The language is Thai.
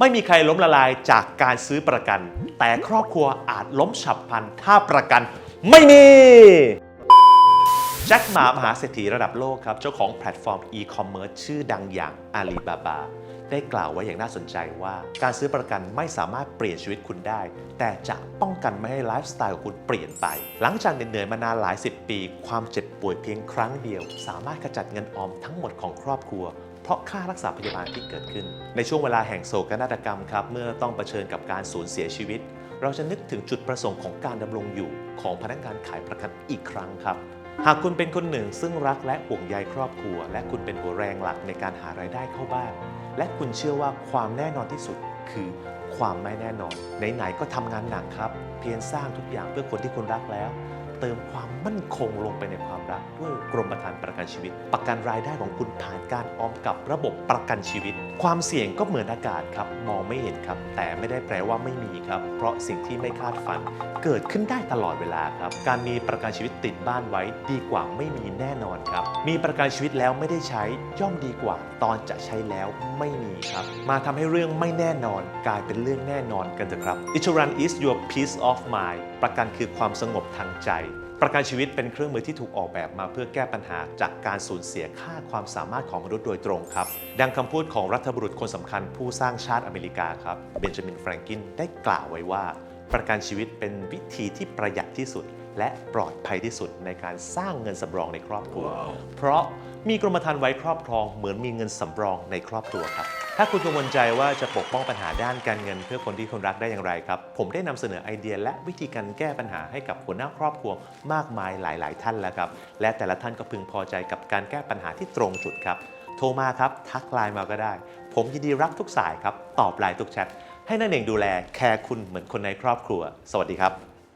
ไม่มีใครล้มละลายจากการซื้อประกัน แต่ครอบครัวอาจล้มฉับพลันถ้าประกัน ไม่มีแจ็คหมามหาเศรษฐีระดับโลกครับ เจ้าของแพลตฟอร์มอีคอมเมิร์ซชื่อดังอย่างอาลีบาบาได้กล่าวไว้อย่างน่าสนใจว่า การซื้อประกันไม่สามารถเปลี่ยนชีวิตคุณได้ แต่จะป้องกันไม่ให้ไลฟ์สไตล์ของคุณเปลี่ยนไป หลังจากเหนื่อยๆมานานหลายสิบปี ความเจ็บป่วยเพียงครั้งเดียว สามารถขจัดเงินออมทั้งหมดของครอบครัว เพราะค่ารักษาพยาบาลที่เกิดขึ้น ในช่วงเวลาแห่งโศกนาฏกรรมครับเมื่อต้องเผชิญกับการสูญเสียชีวิต เราจะนึกถึงจุดประสงค์ของการดำรงอยู่ของพนักงานขายประกันอีกครั้งครับ หากคุณเป็นคนหนึ่งซึ่งรักและห่วงใยครอบครัว และคุณเป็นหัวแรงหลักในการหารายได้เข้าบ้าน และคุณเชื่อว่าความแน่นอนที่สุดคือความไม่แน่นอน ไหนๆก็ทำงานหนักครับ เพียรสร้างทุกอย่างเพื่อคนที่คุณรักแล้ว เติมความมั่นคงลงไปในความรักด้วยกรมธรรม์ประกันชีวิต ประกันรายได้ของคุณผ่านการออมกับระบบประกันชีวิต ความเสี่ยงก็เหมือนอากาศครับ มองไม่เห็นครับ แต่ไม่ได้แปลว่าไม่มีครับ เพราะสิ่งที่ไม่คาดฝัน เกิดขึ้นได้ตลอดเวลาครับ การมีประกันชีวิตติดบ้านไว้ดีกว่าไม่มีแน่นอนครับ มีประกันชีวิตแล้วไม่ได้ใช้ย่อมดีกว่า ตอนจะใช้แล้วไม่มีครับ มาทำให้เรื่องไม่แน่นอนกลายเป็นเรื่องแน่นอนกันเถอะครับ Insurance is your peace of mind ประกันคือความสงบทางใจ ประกันชีวิตเป็นเครื่องมือที่ถูกออกแบบมาเพื่อแก้ปัญหาจากการสูญเสียค่าความสามารถของมนุษย์โดยตรงครับ ดังคำพูดของรัฐบุรุษคนสำคัญผู้สร้างชาติอเมริกาครับเบนจามินแฟรงกินได้กล่าวไว้ว่า ประกันชีวิตเป็นวิธีที่ประหยัดที่สุด และปลอดภัยที่สุดในการสร้างเงินสำรองในครอบครัว เพราะมีกรมธรรม์ไว้ครอบครองเหมือนมีเงินสำรองในครอบครัวครับ ถ้าคุณกังวลใจว่าจะปกป้องปัญหาด้านการเงิน เพื่อคนที่คุณรักได้อย่างไรครับ ผมได้นำเสนอไอเดีย และวิธีการแก้ปัญหาให้กับหัวหน้าครอบครัวมากมายหลาย ๆ ท่านแล้วครับ และแต่ละท่านก็พึงพอใจกับการแก้ปัญหาที่ตรงจุดครับ โทรมาครับ ทักไลน์มาก็ได้ ผมยินดีรับทุกสายครับ ตอบไลน์ทุกแชท ให้นั่นเองดูแลแคร์คุณเหมือนคนในครอบครัว สวัสดีครับ